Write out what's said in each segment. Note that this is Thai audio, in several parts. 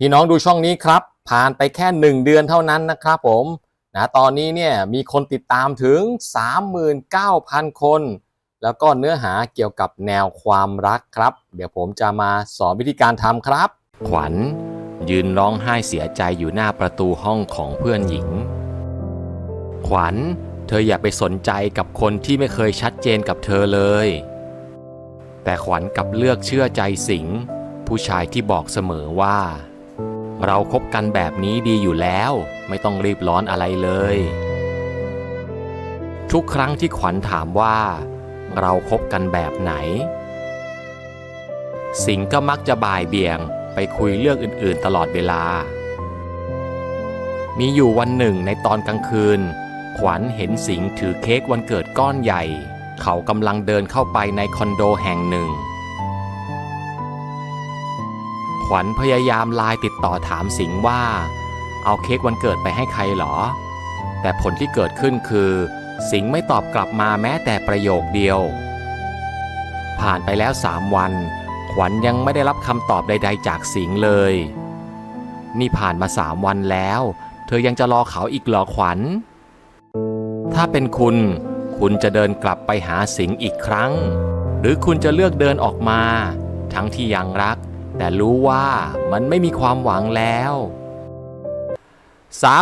พี่น้องดูช่องนี้ครับ ผ่านไปแค่ 1 เดือนเท่านั้นนะครับผมนะตอนนี้เนี่ยมีคนติดตามถึง 39,000 คน แล้วก็เนื้อหาเกี่ยวกับแนวความรักครับ เดี๋ยวผมจะมาสอนวิธีการทำครับ ขวัญยืนร้องไห้เสียใจอยู่หน้าประตูห้องของเพื่อนหญิง ขวัญ เธออย่าไปสนใจกับคนที่ไม่เคยชัดเจนกับเธอเลย แต่ขวัญกลับเลือกเชื่อใจสิงผู้ชายที่บอกเสมอว่า เราคบกันแบบนี้ดีอยู่แล้ว ไม่ต้องรีบร้อนอะไรเลย ทุกครั้งที่ขวัญถามว่า เราคบกันแบบไหน สิงก็มักจะบ่ายเบี่ยงไปคุยเรื่องอื่นๆตลอดเวลา มีอยู่วันหนึ่งในตอนกลางคืน ขวัญเห็นสิงถือเค้กวันเกิดก้อนใหญ่ เขากำลังเดินเข้าไปในคอนโดแห่งหนึ่ง ขวัญพยายามไลน์ติดต่อถามสิงห์ว่า เอาเค้กวันเกิดไปให้ใครหรอ แต่ผลที่เกิดขึ้นคือ สิงห์ไม่ตอบกลับมาแม้แต่ประโยคเดียว ผ่านไปแล้วสามวัน ขวัญยังไม่ได้รับคำตอบใด ๆ จากสิงห์เลย นี่ผ่านมาสามวันแล้ว เธอยังจะรอเขาอีกเหรอขวัญ ถ้าเป็นคุณ คุณจะเดินกลับไปหาสิงห์อีกครั้ง หรือคุณจะเลือกเดินออกมา ทั้งที่ยังรัก แต่รู้ว่ามันไม่มีความหวังแล้ว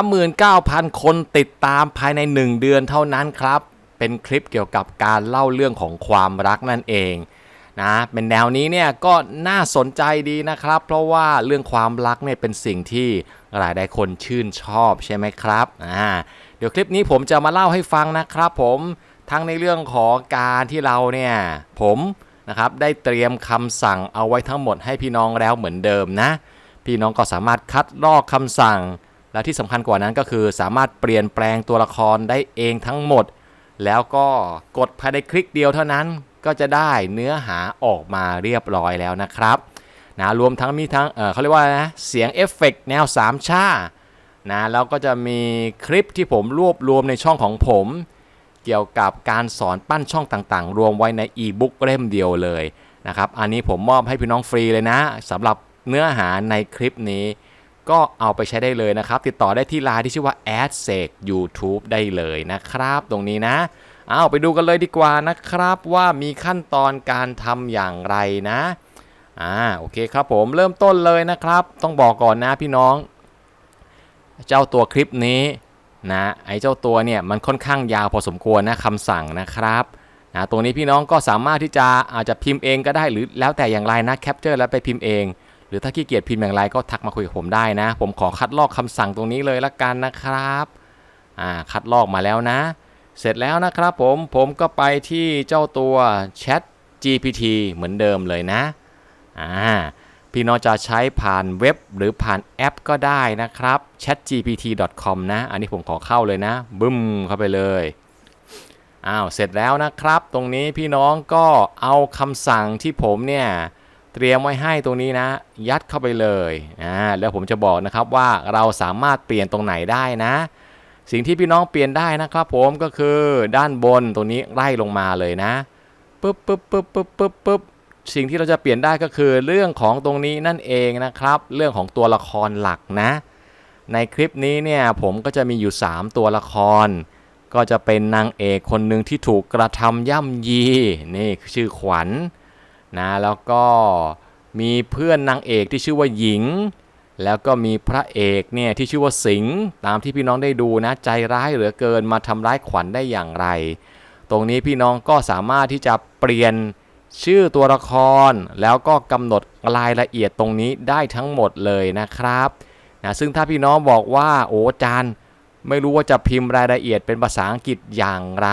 39,000 คนติดตามภายใน 1 เดือนเท่านั้นครับ เป็นคลิปเกี่ยวกับการเล่าเรื่องของความรักนั่นเองนะเป็นแนวนี้เนี่ยก็น่าสนใจดีนะครับ เพราะว่าเรื่องความรักเนี่ยเป็นสิ่งที่หลายหลายคนชื่นชอบใช่ไหมครับอ่าเดี๋ยวคลิปนี้ผมจะมาเล่าให้ฟังนะครับผมทั้งในเรื่องของการที่เราเนี่ยผม นะครับได้เตรียมคำสั่งเอาไว้ทั้งหมดให้พี่น้องแล้วเหมือนเดิมนะ พี่น้องก็สามารถคัดลอกคำสั่ง และที่สำคัญกว่านั้นก็คือสามารถเปลี่ยนแปลงตัวละครได้เองทั้งหมด แล้วก็กดภายในคลิกเดียวเท่านั้นก็จะได้เนื้อหาออกมาเรียบร้อยแล้วนะครับนะรวมทั้งมีทั้งเเขาเรียกว่านะเสียงเอฟเฟกต์แนวสามชานะแล้วก็จะมีคลิปที่ผมรวบรวมในช่องของผม เกี่ยวกับการสอนปั้นช่องต่างๆ รวมไว้ในอีบุ๊กเล่มเดียวเลยนะครับ อันนี้ผมมอบให้พี่น้องฟรีเลยนะสำหรับเนื้อหาในคลิปนี้ ก็เอาไปใช้ได้เลยนะครับ ติดต่อได้ที่ไลน์ที่ชื่อว่า a d s e c YouTube ได้เลยนะครับ ตรงนี้นะเอาไปดูกันเลยดีกว่านะครับว่ามีขั้นตอนการทำอย่างไรนะอ่าโอเคครับผมเริ่มต้นเลยนะครับ ต้องบอกก่อนนะพี่น้อง เจ้าตัวคลิปนี้ นะไอ้เจ้าตัวเนี่ยมันค่อนข้างยาวพอสมควรนะคำสั่งนะครับนะตรงนี้พี่น้องก็สามารถที่จะอาจจะพิมพ์เองก็ได้หรือแล้วแต่อย่างไรนะแคปเจอร์แล้วไปพิมพ์เอง หรือถ้าขี้เกียจพิมพ์อย่างไรก็ทักมาคุยกับผมได้นะ ผมขอคัดลอกคำสั่งตรงนี้เลยละกันนะครับอ่าคัดลอกมาแล้วนะ เสร็จแล้วนะครับผมผมก็ไปที่เจ้าตัว Chat GPT เหมือนเดิมเลยนะอ่า พี่น้องจะใช้ผ่านเว็บหรือผ่านแอปก็ได้นะครับ chatgpt.com นะ อันนี้ผมขอเข้าเลยนะ บึ้มเข้าไปเลย อ้าว เสร็จแล้วนะครับ ตรงนี้พี่น้องก็เอาคำสั่งที่ผมเนี่ยเตรียมไว้ให้ตรงนี้นะ ยัดเข้าไปเลยอ่าแล้วผมจะบอกนะครับว่าเราสามารถเปลี่ยนตรงไหนได้นะ สิ่งที่พี่น้องเปลี่ยนได้นะครับผมก็คือด้านบนตรงนี้ไล่ลงมาเลยนะปึ๊บปึ๊บปึ๊บปึ๊บปึ๊บปึ๊บ สิ่งที่เราจะเปลี่ยนได้ก็คือเรื่องของตรงนี้นั่นเองนะครับ เรื่องของตัวละครหลักนะ ในคลิปนี้เนี่ยผมก็จะมีอยู่ 3 ตัวละคร ก็จะเป็นนางเอกคนหนึ่งที่ถูกกระทำย่ำยีนี่ชื่อขวัญนะแล้วก็มีเพื่อนนางเอกที่ชื่อว่าหญิง แล้วก็มีพระเอกเนี่ยที่ชื่อว่าสิงห์ตามที่พี่น้องได้ดูนะใจร้ายเหลือเกินมาทำร้ายขวัญได้อย่างไร ตรงนี้พี่น้องก็สามารถที่จะเปลี่ยน ชื่อตัวละครแล้วก็กำหนดรายละเอียดตรงนี้ได้ทั้งหมดเลยนะครับนะซึ่งถ้าพี่น้องบอกว่าโอ้จานไม่รู้ว่าจะพิมพ์รายละเอียดเป็นภาษาอังกฤษอย่างไร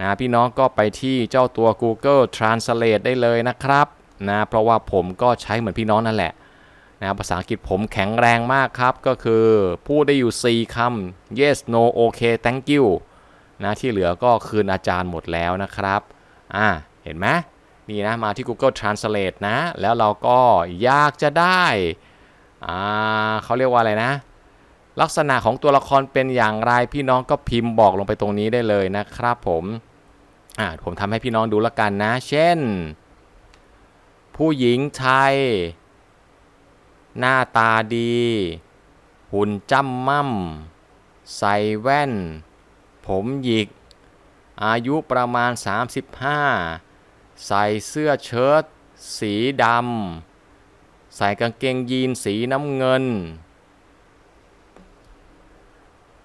นะพี่น้องก็ไปที่เจ้าตัว Google Translate ได้เลยนะครับนะเพราะว่าผมก็ใช้เหมือนพี่น้องนั่นแหละนะภาษาอังกฤษผมแข็งแรงมากครับ ก็คือพูดได้อยู่ 4คำ yes no okay thank you นะที่เหลือก็คืนอาจารย์หมดแล้วนะครับ อ่า เห็นไหม นี่นะมาที่ Google Translate นะ แล้วเราก็อยากจะได้เขาเรียกว่าอะไรนะ ลักษณะของตัวละครเป็นอย่างไรพี่น้องก็พิมพ์บอกลงไปตรงนี้ได้เลยนะครับผมผมทำให้พี่น้องดูละกันนะ เช่น ผู้หญิงไทย หน้าตาดี หุ่นจ้ำม่ำใส่แว่น ผมหยิก อายุประมาณ 35 ใส่เสื้อเชิ้ตสีดำ ใส่กางเกงยีนสีน้ำเงิน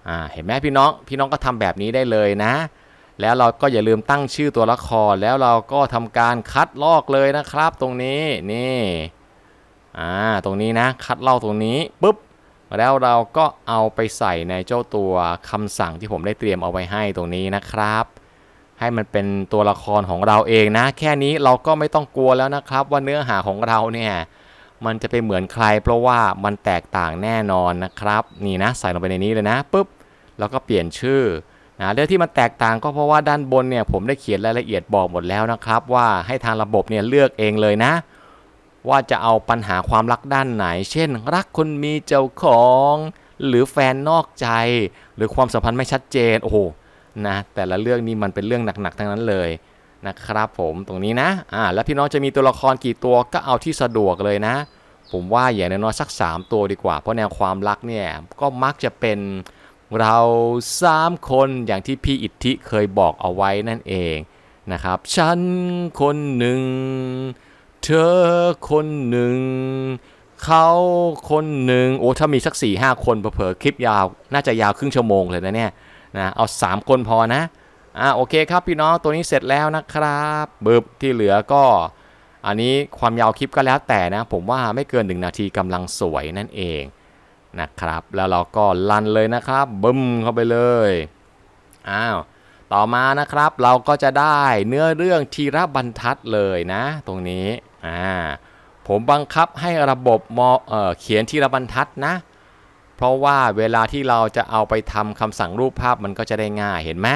อ่า เห็นไหมพี่น้อง พี่น้องก็ทำแบบนี้ได้เลยนะ แล้วเราก็อย่าลืมตั้งชื่อตัวละคร แล้วเราก็ทำการคัดลอกเลยนะครับ ตรงนี้ นี่ อ่า ตรงนี้นะ คัดลอกตรงนี้ปุ๊บ แล้วเราก็เอาไปใส่ในเจ้าตัวคำสั่งที่ผมได้เตรียมเอาไว้ให้ตรงนี้นะครับ ให้มันเป็นตัวละครของเราเองนะ แค่นี้เราก็ไม่ต้องกลัวแล้วนะครับ ว่าเนื้อหาของเราเนี่ยมันจะไปเหมือนใคร เพราะว่ามันแตกต่างแน่นอนนะครับ นี่นะใส่ลงไปในนี้เลยนะปุ๊บแล้วก็เปลี่ยนชื่อนะเรื่องที่มันแตกต่างก็เพราะว่าด้านบนเนี่ยผมได้เขียนรายละเอียดบอกหมดแล้วนะครับ ว่าให้ทางระบบเนี่ยเลือกเองเลยนะ ว่าจะเอาปัญหาความรักด้านไหน เช่น รักคนมีเจ้าของ หรือแฟนนอกใจ หรือความสัมพันธ์ไม่ชัดเจนโอ้โห นะแต่ละเรื่องนี้มันเป็นเรื่องหนักๆทั้งนั้นเลยนะครับผมตรงนี้นะอ่าแล้วพี่น้องจะมีตัวละครกี่ตัวก็เอาที่สะดวกเลยนะ ผมว่าอย่างน้อยสัก 3 ตัวดีกว่า เพราะแนวความรักเนี่ยก็มักจะเป็นเราสามคนอย่างที่พี่อิทธิเคยบอกเอาไว้นั่นเองนะครับ ฉันคนหนึ่ง เธอคนหนึ่ง เขาคนหนึ่งโอ้ถ้ามีสัก4ี่ห้าคนเผลอคลิปยาว น่าจะยาวครึ่งชั่วโมงเลยนะเนี่ย นะเอา 3 คนพอนะอ่าโอเคครับพี่น้องตัวนี้เสร็จแล้วนะครับบึบที่เหลือก็ อันนี้ความยาวคลิปก็แล้วแต่นะ ผมว่าไม่เกิน 1 นาทีกำลังสวยนั่นเองนะครับ แล้วเราก็ลันเลยนะครับบึ้มเข้าไปเลยอ้าวต่อมานะครับเราก็จะได้เนื้อเรื่องทีละบรรทัดเลยนะ ตรงนี้อ่าผมบังคับให้ระบบมเอ่อเขียนทีละบรรทัดนะ เพราะว่าเวลาที่เราจะเอาไปทำคำสั่งรูปภาพมันก็จะได้ง่ายเห็นไหม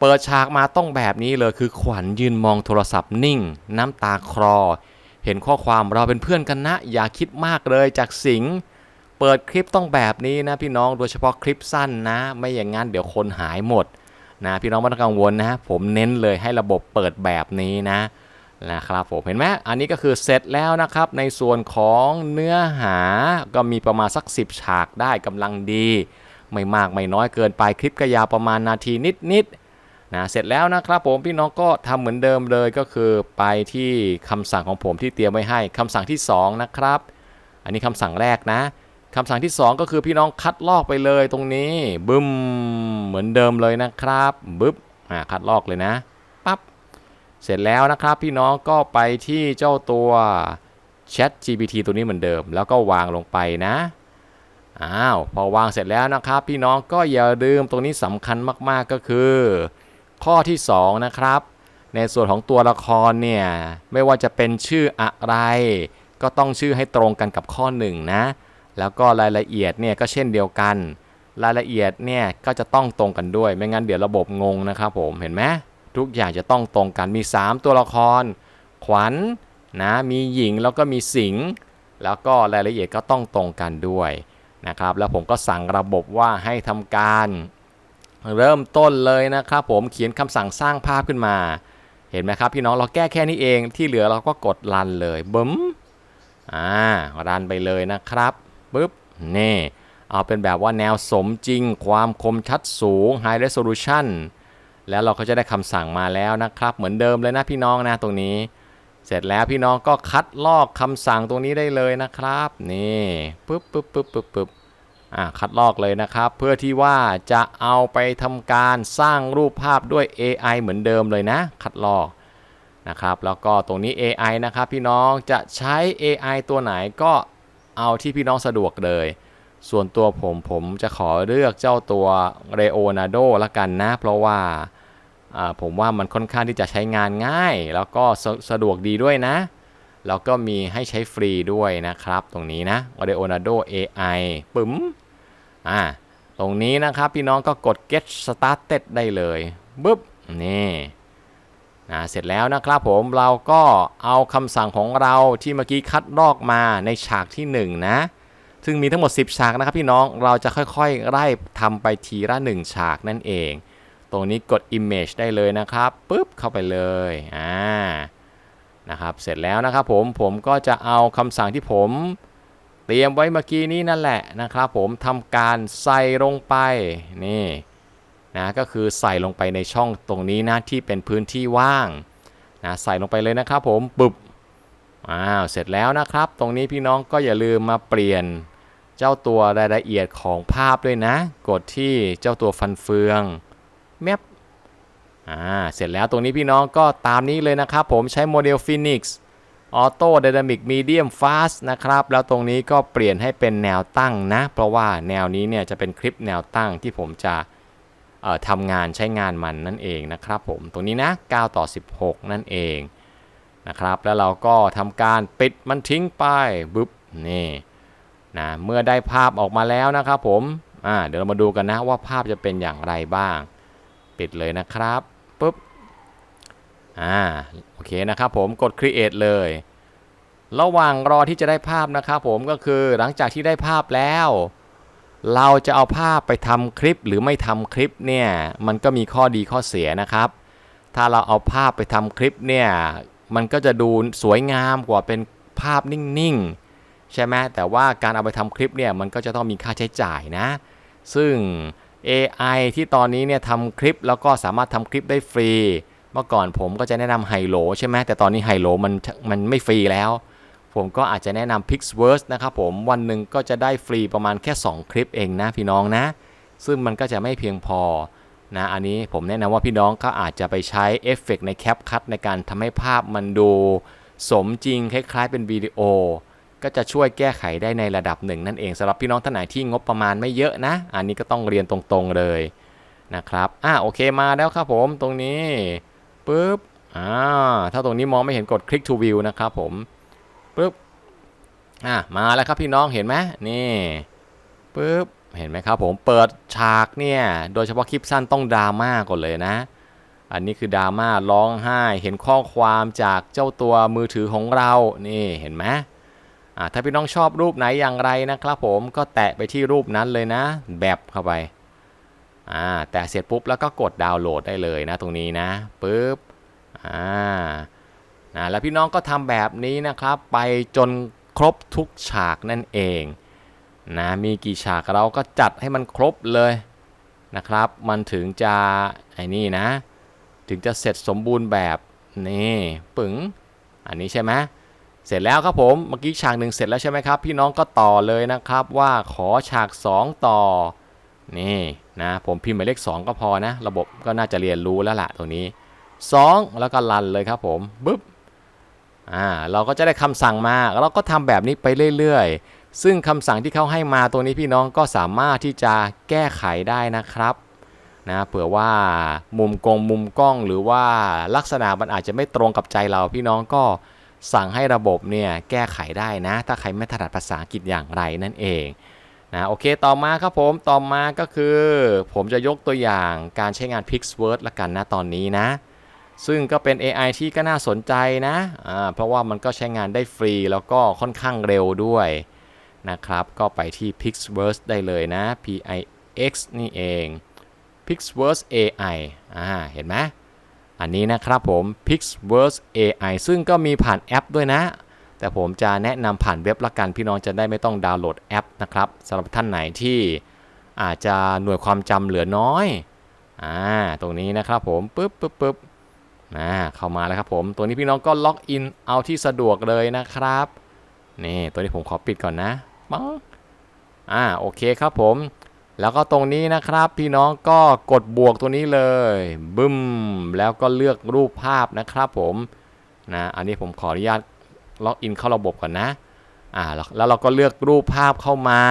เปิดฉากมาต้องแบบนี้เลยคือขวัญยืนมองโทรศัพท์นิ่ง น้ำตาคลอ เห็นข้อความเราเป็นเพื่อนกันนะ อย่าคิดมากเลยจากสิงเปิดคลิปต้องแบบนี้นะพี่น้องโดยเฉพาะคลิปสั้นนะ ไม่อย่างนั้นเดี๋ยวคนหายหมดนะพี่น้องไม่ต้องกังวลนะ ผมเน้นเลยให้ระบบเปิดแบบนี้นะ นะครับผมเห็นไหมอันนี้ก็คือเสร็จแล้วนะครับในส่วนของเนื้อหาก็มีประมาณสัก 10 ฉากได้กำลังดี ไม่มากไม่น้อยเกินไปคลิปก็ยาวประมาณนาทีนิดๆนะเสร็จแล้วนะครับผมพี่น้องก็ทำเหมือนเดิมเลยก็คือไปที่คำสั่งของผมที่เตรียมไว้ให้คำสั่งที่ 2 นะครับ อันนี้คำสั่งแรกนะคำสั่งที่ 2 ก็คือพี่น้องคัดลอกไปเลยตรงนี้บึ้มเหมือนเดิมเลยนะครับบึ๊บอ่าคัดลอกเลยนะปั๊บ เสร็จแล้วนะครับพี่น้องก็ไปที่เจ้าตัว Chat GPT ตัวนี้เหมือนเดิม แล้วก็วางลงไปนะอ้าวพอวางเสร็จแล้วนะครับ พี่น้องก็อย่าลืมตรงนี้สำคัญมากๆก็คือ ข้อที่2นะครับ ในส่วนของตัวละครเนี่ยไม่ว่าจะเป็นชื่ออะไร ก็ต้องชื่อให้ตรงกันกับข้อ1นะแล้วก็รายละเอียดเนี่ยก็เช่นเดียวกัน รายละเอียดเนี่ยก็จะต้องตรงกันด้วย ไม่งั้นเดี๋ยวระบบงงนะครับผมเห็นไหม ทุกอย่างจะต้องตรงกันมี 3 ตัวละคร ขวัญนะมีหญิงแล้วก็มีสิงแล้วก็รายละเอียดก็ต้องตรงกันด้วยนะครับแล้วผมก็สั่งระบบว่าให้ทำการ เริ่มต้นเลยนะครับ ผมเขียนคำสั่งสร้างภาพขึ้นมา เห็นไหมครับพี่น้องเราแก้แค่นี้เองที่เหลือเราก็กดรันเลยบึ้มอ่ารันไปเลยนะครับปึ๊บนี่เอาเป็นแบบว่าแนวสมจริง ความคมชัดสูง High Resolution แล้วเราก็จะได้คำสั่งมาแล้วนะครับ เหมือนเดิมเลยนะพี่น้องนะตรงนี้ เสร็จแล้วพี่น้องก็คัดลอกคำสั่งตรงนี้ได้เลยนะครับ นี่ปึ๊บปึ๊บปึ๊บปึ๊บปึ๊บอ่าคัดลอกเลยนะครับ เพื่อที่ว่าจะเอาไปทำการสร้างรูปภาพด้วย AI เหมือนเดิมเลยนะ คัดลอกนะครับแล้วก็ตรงนี้ AI นะครับพี่น้องจะใช้ AI ตัวไหนก็เอาที่พี่น้องสะดวกเลย ส่วนตัวผมผมจะขอเลือกเจ้าตัว Leonardo ละกันนะ เพราะว่า ผมว่ามันค่อนข้างที่จะใช้งานง่าย แล้วก็สสะดวกดีด้วยนะ แล้วก็มีให้ใช้ฟรีด้วยนะครับ ตรงนี้นะ Leonardo AI ปึ๋มอ่าตรงนี้นะครับพี่น้องก็กด get started ได้เลยปึ๊บนี่นะเสร็จแล้วนะครับผมเราก็เอาคำสั่งของเราที่เมื่อกี้คัดลอกมาในฉากที่ 1 นะ ซึ่งมีทั้งหมด 10 ฉากนะครับพี่น้องเราจะค่อยๆไล่ทำไปทีละ 1 ฉากนั่นเอง ตรงนี้กด image ได้เลยนะครับปุ๊บเข้าไปเลยอ่านะครับเสร็จแล้วนะครับผมผมก็จะเอาคำสั่งที่ผมเตรียมไว้เมื่อกี้นี้นั่นแหละนะครับผมทำการใส่ลงไปนี่นะก็คือใส่ลงไปในช่องตรงนี้นะที่เป็นพื้นที่ว่างนะใส่ลงไปเลยนะครับผมปุบอ้าวเสร็จแล้วนะครับ ตรงนี้พี่น้องก็อย่าลืมมาเปลี่ยนเจ้าตัวรายละเอียดของภาพด้วยนะ กดที่เจ้าตัวฟันเฟือง แมปอ่าเสร็จแล้วตรงนี้พี่น้องก็ตามนี้เลยนะครับ ผมใช้โมเดล Phoenix Auto Dynamic Medium Fast นะครับ แล้วตรงนี้ก็เปลี่ยนให้เป็นแนวตั้งนะ เพราะว่าแนวนี้เนี่ยจะเป็นคลิปแนวตั้งที่ผมจะเอ่อทำงานใช้งานมันนั่นเองนะครับผมตรงนี้นะ 9 ต่อ 16 นั่นเองนะครับแล้วเราก็ทำการปิดมันทิ้งไปบึ๊บนี่นะเมื่อได้ภาพออกมาแล้วนะครับผมอ่าเดี๋ยวเรามาดูกันนะว่าภาพจะเป็นอย่างไรบ้าง ปิดเลยนะครับปุ๊บอ่าโอเคนะครับผมกด create เลย ระหว่างรอที่จะได้ภาพนะครับผมก็คือหลังจากที่ได้ภาพแล้ว เราจะเอาภาพไปทำคลิปหรือไม่ทำคลิปเนี่ยมันก็มีข้อดีข้อเสียนะครับ ถ้าเราเอาภาพไปทำคลิปเนี่ยมันก็จะดูสวยงามกว่าเป็นภาพนิ่งๆ ใช่ไหมแต่ว่าการเอาไปทำคลิปเนี่ยมันก็จะต้องมีค่าใช้จ่ายนะ ซึ่ง AI ที่ตอนนี้เนี่ยทำคลิปแล้วก็สามารถทำคลิปได้ฟรี เมื่อก่อนผมก็จะแนะนำไฮโลใช่ไหมแต่ตอนนี้ไฮโลมันมันไม่ฟรีแล้ว ผมก็อาจจะแนะนำ Pixverse นะครับผมวันหนึ่งก็จะได้ฟรีประมาณแค่ 2 คลิปเองนะพี่น้องนะ ซึ่งมันก็จะไม่เพียงพอนะอันนี้ผมแนะนำว่าพี่น้องก็อาจจะไปใช้เอฟเฟกใน CapCut ในการทำให้ภาพมันดู สมจริงคล้ายๆเป็นวิดีโอ ก็จะช่วยแก้ไขได้ในระดับหนึ่งนั่นเองสำหรับพี่น้องท่านไหนที่งบประมาณไม่เยอะนะ อันนี้ก็ต้องเรียนตรงๆเลยนะครับอะโอเคมาแล้วครับผมตรงนี้ปุ๊บอ่าถ้าตรงนี้มองไม่เห็นกด click to view นะครับผมปุ๊บอะมาแล้วครับพี่น้องเห็นไหมนี่ปุ๊บเห็นไหมครับผมเปิดฉากเนี่ยโดยเฉพาะคลิปสั้นต้องดราม่าก่อนเลยนะ อันนี้คือดราม่าร้องไห้เห็นข้อความจากเจ้าตัวมือถือของเรานี่เห็นไหม ถ้าพี่น้องชอบรูปไหนอย่างไรนะครับผมก็แตะไปที่รูปนั้นเลยนะ แบบเข้าไปอ่าแตะเสร็จปุ๊บแล้วก็กดดาวน์โหลดได้เลยนะตรงนี้นะปุ๊บอ่านะแล้วพี่น้องก็ทำแบบนี้นะครับ ไปจนครบทุกฉากนั่นเองนะมีกี่ฉากเราก็จัดให้มันครบเลยนะครับ มันถึงจะไอ้นี่นะ ถึงจะเสร็จสมบูรณ์แบบนี่ปึ๋งอันนี้ใช่ไหม เสร็จแล้วครับผมเมื่อกี้ฉากหนึ่งเสร็จแล้วใช่ไหมครับ พี่น้องก็ต่อเลยนะครับว่าขอฉาก 2 ต่อนี่นะผมพิมพ์หมายเลข 2 ก็พอนะ ระบบก็น่าจะเรียนรู้แล้วล่ะตรงนี้ 2 แล้วก็รันเลยครับผมปึ๊บอ่าเราก็จะได้คำสั่งมาเราก็ทำแบบนี้ไปเรื่อยๆ ซึ่งคำสั่งที่เขาให้มาตัวนี้พี่น้องก็สามารถที่จะแก้ไขได้นะครับนะเผื่อว่ามุมกงมุมกล้องหรือว่าลักษณะมันอาจจะไม่ตรงกับใจเราพี่น้องก็ สั่งให้ระบบเนี่ยแก้ไขได้นะ ถ้าใครไม่ถนัดภาษาอังกฤษอย่างไรนั่นเองนะโอเคต่อมาครับผมต่อมาก็คือ ผมจะยกตัวอย่างการใช้งาน Pixword ละกันนะตอนนี้นะ ซึ่งก็เป็น AI ที่ก็น่าสนใจนะอ่าเพราะว่ามันก็ใช้งานได้ฟรีแล้วก็ค่อนข้างเร็วด้วยนะครับ ก็ไปที่ Pixwords ได้เลยนะ P I X นี่เอง Pixwords AI อ่าเห็นไหม อันนี้นะครับผม Pixverse AI ซึ่งก็มีผ่านแอปด้วยนะ แต่ผมจะแนะนำผ่านเว็บละกันพี่น้องจะได้ไม่ต้องดาวน์โหลดแอปนะครับสำหรับท่านไหนที่อาจจะหน่วยความจำเหลือน้อยอ่าตรงนี้นะครับผมปึ๊บปึ๊บปึ๊บอ่าเข้ามาแล้วครับผม ตัวนี้พี่น้องก็ล็อกอินเอาที่สะดวกเลยนะครับนี่ตัวนี้ผมขอปิดก่อนนะปังอ่าโอเคครับผม แล้วก็ตรงนี้นะครับพี่น้องก็กดบวกตัวนี้เลยบึ้มแล้วก็เลือกรูปภาพนะครับผมนะอันนี้ผมขออนุญาตล็อกอินเข้าระบบก่อนนะอ่าแล้วเราก็เลือกรูปภาพเข้ามา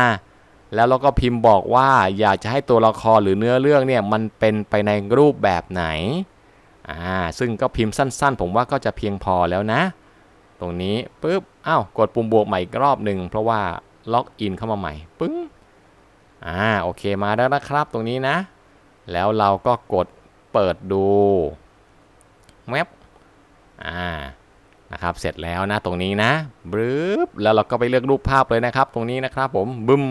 แล้วเราก็พิมพ์บอกว่าอยากจะให้ตัวละครหรือเนื้อเรื่องเนี่ยมันเป็นไปในรูปแบบไหนอ่าซึ่งก็พิมพ์สั้นๆ ผมว่าก็จะเพียงพอแล้วนะ ตรงนี้ปุ๊บอ้าวกดปุ่มบวกใหม่อีกรอบหนึ่งเพราะว่าล็อกอินเข้ามาใหม่ปึ้ง อ่าโอเคมาแล้วนะครับตรงนี้นะ แล้วเราก็กดเปิดดูแมปอ่านะครับเสร็จแล้วนะตรงนี้นะบรึบแล้วเราก็ไปเลือกรูปภาพเลยนะครับ ตรงนี้นะครับผมบึ้ม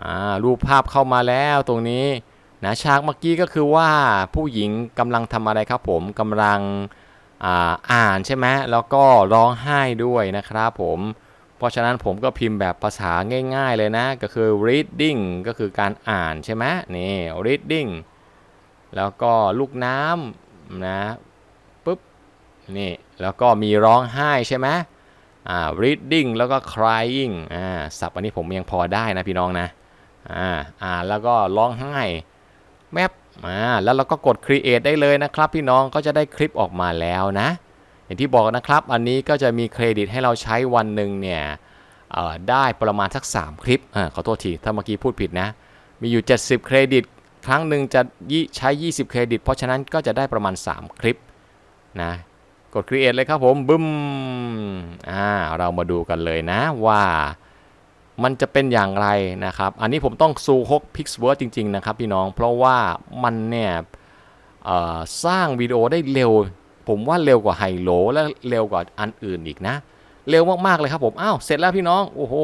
อ่ารูปภาพเข้ามาแล้วตรงนี้นะฉากเมื่อกี้ก็คือว่าผู้หญิงกำลังทำอะไรครับผมกำลังอ่าอ่านใช่ไหมแล้วก็ร้องไห้ด้วยนะครับผม ผราะฉะนั้นผมก็พิมพ์แบบภาษาง่ายๆเลยนะ ก็คือ reading ก็คือการอ่านใช่ไหมนี่ reading แล้วก็ลูกน้ำนะปุ๊บนี่แล้วก็มีร้องไห้ใช่ไหมอ่า reading แล้วก็ crying อ่าศัพท์อันนี้ผมยังพอได้นะพี่น้องนะอ่าอ่าแล้วก็ร้องไห้แมปอ่าแล้วเราก็กด create ได้เลยนะครับ พี่น้องก็จะได้คลิปออกมาแล้วนะ อย่างที่บอกนะครับ อันนี้ก็จะมีเครดิตให้เราใช้วันหนึ่งเนี่ยได้ประมาณสัก 3 คลิปอขอโทษที ถ้าเมื่อกี้พูดผิดนะ มีอยู่ 70 เครดิต ครั้งหนึ่งจะยี่ใช้ 20 เครดิต เพราะฉะนั้นก็จะได้ประมาณ 3 คลิปนะ กด create เลยครับผม บึ้ม อ่า เรามาดูกันเลยนะว่ามันจะเป็นอย่างไรนะครับ อันนี้ผมต้องซูฮก Pixword จริง ๆ นะครับพี่น้อง เพราะว่ามันเนี่ยสร้างวิดีโอได้เร็ว ผมว่าเร็วกว่าไฮโลและเร็วกว่าอันอื่นอีกนะ เร็วมากๆเลยครับผมอ้าวเสร็จแล้วพี่น้องโอ้โห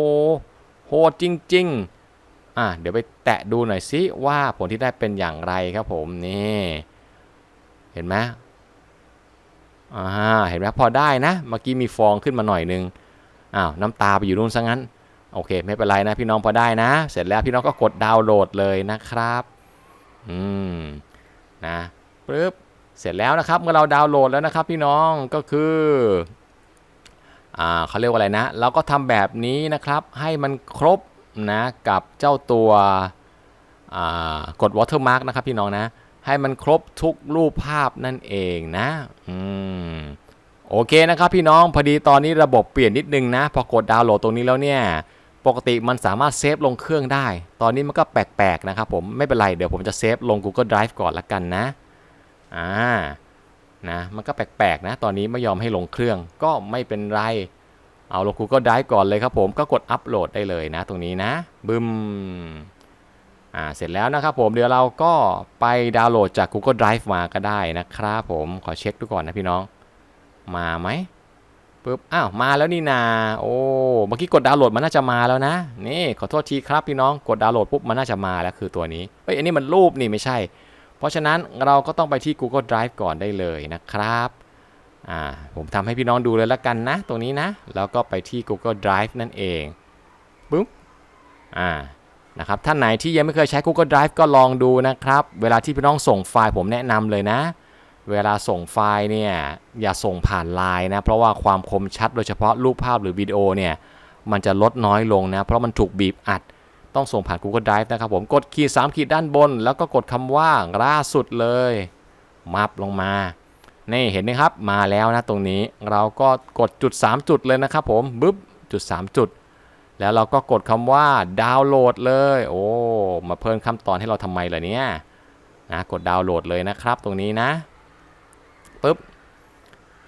โหดจริง ๆอะเดี๋ยวไปแตะดูหน่อยสิว่าผลที่ได้เป็นอย่างไรครับผมนี่เห็นไหมอ่าเห็นไหมพอได้นะเมื่อกี้มีฟองขึ้นมาหน่อยนึงอ้าวน้ำตาไปอยู่นู่นซะงั้นโอเค ไม่เป็นไรนะพี่น้องพอได้นะ เสร็จแล้วพี่น้องก็กดดาวน์โหลดเลยนะครับ อืมนะปึ๊บ เสร็จแล้วนะครับเมื่อเราดาวน์โหลดแล้วนะครับพี่น้องก็คืออ่าเขาเรียกว่าอะไรนะ เราก็ทำแบบนี้นะครับให้มันครบนะกับเจ้าตัวกด watermark นะครับพี่น้องนะ ให้มันครบทุกรูปภาพนั่นเองนะอืมโอเคนะครับพี่น้องพอดีตอนนี้ระบบเปลี่ยนนิดนึงนะ พอกดดาวน์โหลดตรงนี้แล้วเนี่ยปกติมันสามารถเซฟลงเครื่องได้ ตอนนี้มันก็แปลกๆนะครับผมไม่เป็นไรเดี๋ยวผมจะเซฟลง Google Drive ก่อนละกันนะ อ่านะมันก็แปลกๆนะ ตอนนี้ไม่ยอมให้ลงเครื่องก็ไม่เป็นไร เอาลง Google Drive ก่อนเลยครับผมก็กดอัปโหลดได้เลยนะ ตรงนี้นะบึมอ่าเสร็จแล้วนะครับผมเดี๋ยวเราก็ไปดาวน์โหลดจาก Google Drive มาก็ได้นะครับผมขอเช็คดูก่อนนะพี่น้อง มาไหมปึ๊บอ้าวมาแล้วนี่นาโอ้เมื่อกี้กดดาวน์โหลดมันน่าจะมาแล้วนะ นี่ขอโทษทีครับพี่น้องกดดาวน์โหลดปุ๊บมันน่าจะมาแล้วคือตัวนี้เฮ้ยอันนี้มันรูปนี่ไม่ใช่ เพราะฉะนั้นเราก็ต้องไปที่ Google Drive ก่อนได้เลยนะครับผมทำให้พี่น้องดูเลยละกันนะ ตรงนี้นะ แล้วก็ไปที่ Google Drive นั่นเองปุ๊บอ่านะครับท่านไหนที่ยังไม่เคยใช้ Google Drive ก็ลองดูนะครับ เวลาที่พี่น้องส่งไฟล์ผมแนะนำเลยนะ เวลาส่งไฟล์เนี่ยอย่าส่งผ่านไลน์นะ เพราะว่าความคมชัดโดยเฉพาะรูปภาพหรือวิดีโอเนี่ยมันจะลดน้อยลงนะ เพราะมันถูกบีบอัด ต้องส่งผ่าน Google Drive นะครับผมกดขีด3ขีดด้านบน แล้วก็กดคำว่าล่าสุดเลย มับลงมา นี่เห็นไหมครับมาแล้วนะตรงนี้เราก็กดจุด 3 จุดเลยนะครับผมบึ๊บจุด 3 จุด แล้วเราก็กดคำว่าดาวน์โหลดเลย โอ้มาเพิ่มขั้นตอนให้เราทำไมล่ะเนี่ยนะกดดาวน์โหลดเลยนะครับตรงนี้นะปึ๊บ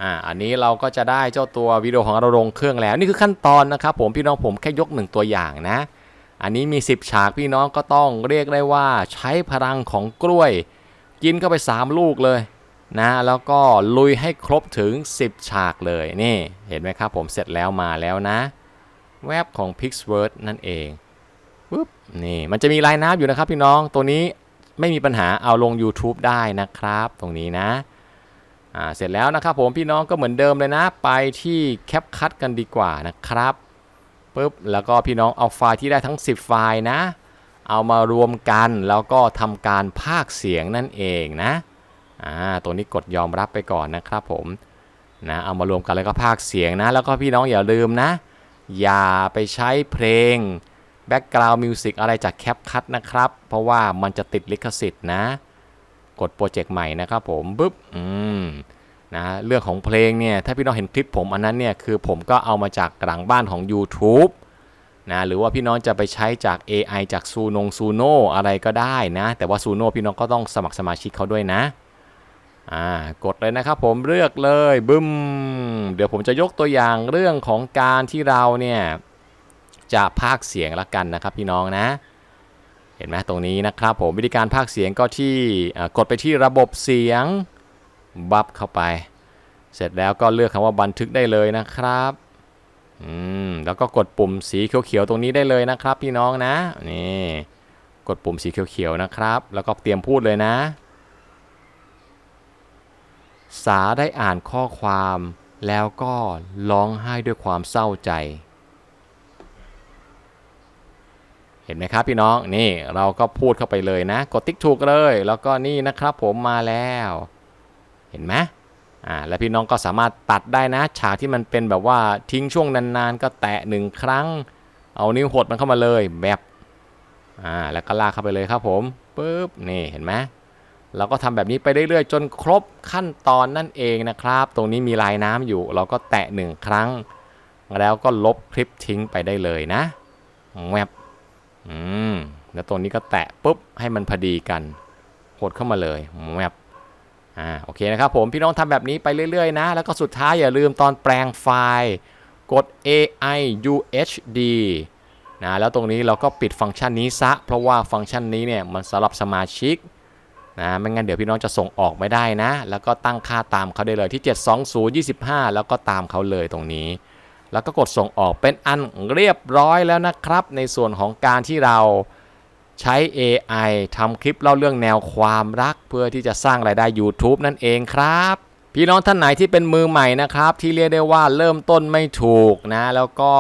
อ่าอันนี้เราก็จะได้เจ้าตัววิดีโอของเราลงเครื่องแล้ว นี่คือขั้นตอนนะครับผมพี่น้องผมแค่ยกหนึ่งตัวอย่างนะ อันนี้มี 10 ฉากพี่น้องก็ต้องเรียกได้ว่าใช้พลังของกล้วย กินเข้าไป 3 ลูกเลยนะแล้วก็ลุยให้ครบถึง 10 ฉากเลยนี่เห็นไหมครับผมเสร็จแล้วมาแล้วนะ แวบของ Pixword นั่นเองปุ๊บนี่มันจะมีลายน้ำอยู่นะครับพี่น้องตัวนี้ไม่มีปัญหาเอาลง YouTube ได้นะครับ ตรงนี้นะอ่าเสร็จแล้วนะครับผมพี่น้องก็เหมือนเดิมเลยนะ ไปที่แคปคัดกันดีกว่านะครับ ปุ๊บแล้วก็พี่น้องเอาไฟล์ที่ได้ทั้ง 10 ไฟล์นะ เอามารวมกันแล้วก็ทำการพากเสียงนั่นเองนะอ่าตัวนี้กดยอมรับไปก่อนนะครับผมนะเอามารวมกันแล้วก็พากเสียงนะ แล้วก็พี่น้องอย่าลืมนะ อย่าไปใช้เพลง Background Music อะไรจากแคปคัดนะครับ เพราะว่ามันจะติดลิขสิทธิ์นะ กดโปรเจกต์ใหม่นะครับผมปึ๊บอืม นะเรื่องของเพลงเนี่ยถ้าพี่น้องเห็นคลิปผมอันนั้นเนี่ยคือผมก็เอามาจากหลังบ้านของ YouTube นะหรือว่าพี่น้องจะไปใช้จาก AI จากซูนงซูโนอะไรก็ได้นะ แต่ว่าซูโนพี่น้องก็ต้องสมัครสมาชิกเขาด้วยนะอ่ากดเลยนะครับผมเลือกเลยบึ้มเดี๋ยวผมจะยกตัวอย่างเรื่องของการที่เราเนี่ยจะพากเสียงละกันนะครับพี่น้องนะ เห็นไหมตรงนี้นะครับผมวิธีการพากเสียงก็ที่กดไปที่ระบบเสียง บับเข้าไป เสร็จแล้วก็เลือกคำว่าบันทึกได้เลยนะครับอืมแล้วก็กดปุ่มสีเขียวๆตรงนี้ได้เลยนะครับ พี่น้องนะนี่กดปุ่มสีเขียวๆนะครับ แล้วก็เตรียมพูดเลยนะ สาได้อ่านข้อความแล้วก็ร้องไห้ด้วยความเศร้าใจ เห็นไหมครับพี่น้องนี่เราก็พูดเข้าไปเลยนะ กดติ๊กถูกเลย แล้วก็นี่นะครับผมมาแล้ว เห็นไหมอ่าแล้วพี่น้องก็สามารถตัดได้นะฉากที่มันเป็นแบบว่าทิ้งช่วงนานๆ ก็แตะหนึ่งครั้ง เอานิ้วหดมันเข้ามาเลยแบบอ่าแล้วก็ลากเข้าไปเลยครับผมปุ๊บนี่เห็นไหมเราก็ทำแบบนี้ไปเรื่อยๆ จนครบขั้นตอนนั่นเองนะครับ ตรงนี้มีลายน้ำอยู่ เราก็แตะหนึ่งครั้ง แล้วก็ลบคลิปทิ้งไปได้เลยนะแวบอืมแล้วตรงนี้ก็แตะปุ๊บให้มันพอดีกันกดเข้ามาเลยแวบ อ่าโอเคนะครับผมพี่น้องทำแบบนี้ไปเรื่อยๆนะ แล้วก็สุดท้ายอย่าลืมตอนแปลงไฟล์กด AI UHD นะแล้วตรงนี้เราก็ปิดฟังก์ชันนี้ซะ เพราะว่าฟังก์ชันนี้เนี่ยมันสำหรับสมาชิกนะไม่งั้นเดี๋ยวพี่น้องจะส่งออกไม่ได้นะ แล้วก็ตั้งค่าตามเขาได้เลยที่ 72025 แล้วก็ตามเขาเลยตรงนี้ แล้วก็กดส่งออกเป็นอันเรียบร้อยแล้วนะครับ ในส่วนของการที่เรา ใช้ AI ทำคลิปเล่าเรื่องแนวความรัก เพื่อที่จะสร้างรายได้ YouTube นั่นเองครับ พี่น้องท่านไหนที่เป็นมือใหม่นะครับ ที่เรียกได้ว่าเริ่มต้นไม่ถูกนะ แล้วก็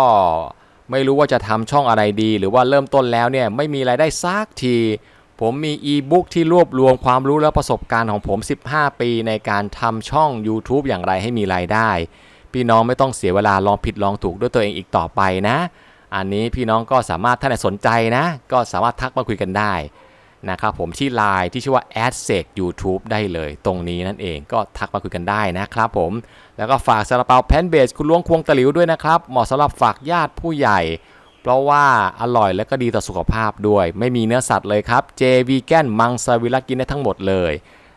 ไม่รู้ว่าจะทำช่องอะไรดี หรือว่าเริ่มต้นแล้วเนี่ยไม่มีรายได้สักที ผมมีอีบุ๊กที่รวบรวมความรู้และประสบการณ์ของผม 15 ปีในการทำช่อง YouTube อย่างไรให้มีรายได้ พี่น้องไม่ต้องเสียเวลาลองผิดลองถูกด้วยตัวเองอีกต่อไปนะ อันนี้พี่น้องก็สามารถถ้าไหนสนใจนะ ก็สามารถทักมาคุยกันได้นะครับผมที่ Line ที่ชื่อว่า a d s e c YouTube ได้เลย ตรงนี้นั่นเองก็ทักมาคุยกันได้นะครับผมแล้วก็ฝากซาลาเปาแพนเบสคุณล้วงควงตะหลิวด้วยนะครับ เหมาะสำหรับฝากญาติผู้ใหญ่ เพราะว่าอร่อยและก็ดีต่อสุขภาพด้วย ไม่มีเนื้อสัตว์เลยครับ เจวีแกนมังสวิรัตกินได้ทั้งหมดเลย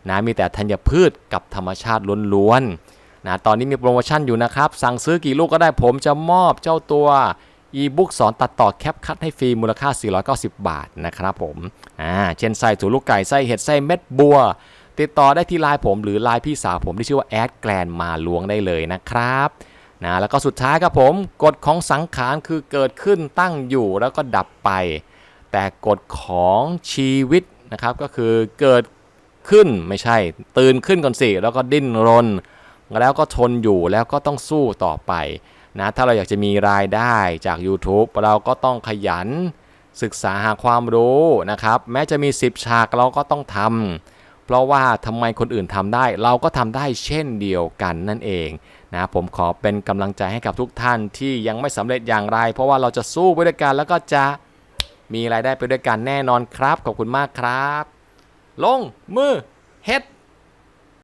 นะมีแต่ธัญพืชกับธรรมชาติล้วนๆนะตอนนี้มีโปรโมชั่นอยู่นะครับ สั่งซื้อกี่ลูกก็ได้ผมจะมอบเจ้าตัว อีบุ๊กสอนตัดต่อแคปคัดให้ฟรีมูลค่า 490 บาทนะครับผมอ่าเช่นไส้ถูลูกไก่ไส้เห็ดไส้เม็ดบัว ติดต่อได้ที่ไลน์ผมหรือไลน์พี่สาวผมที่ชื่อว่าแอดแกลนมาล้วงได้เลยนะครับนะแล้วก็สุดท้ายครับผมกฎของสังขารคือเกิดขึ้นตั้งอยู่แล้วก็ดับไป แต่กฎของชีวิตนะครับก็คือเกิดขึ้นไม่ใช่ ตื่นขึ้นก่อนสิแล้วก็ดิ้นรน แล้วก็ทนอยู่แล้วก็ต้องสู้ต่อไป นะถ้าเราอยากจะมีรายได้จาก YouTube เราก็ต้องขยันศึกษาหาความรู้นะครับ แม้จะมี 10 ฉากเราก็ต้องทำเพราะว่าทำไมคนอื่นทำได้ เราก็ทำได้เช่นเดียวกันนั่นเองนะผมขอเป็นกำลังใจให้กับทุกท่านที่ยังไม่สำเร็จอย่างไร เพราะว่าเราจะสู้ไปด้วยกันแล้วก็จะมีรายได้ไปด้วยกันแน่นอนครับ ขอบคุณมากครับ ลงมือเฮ็ด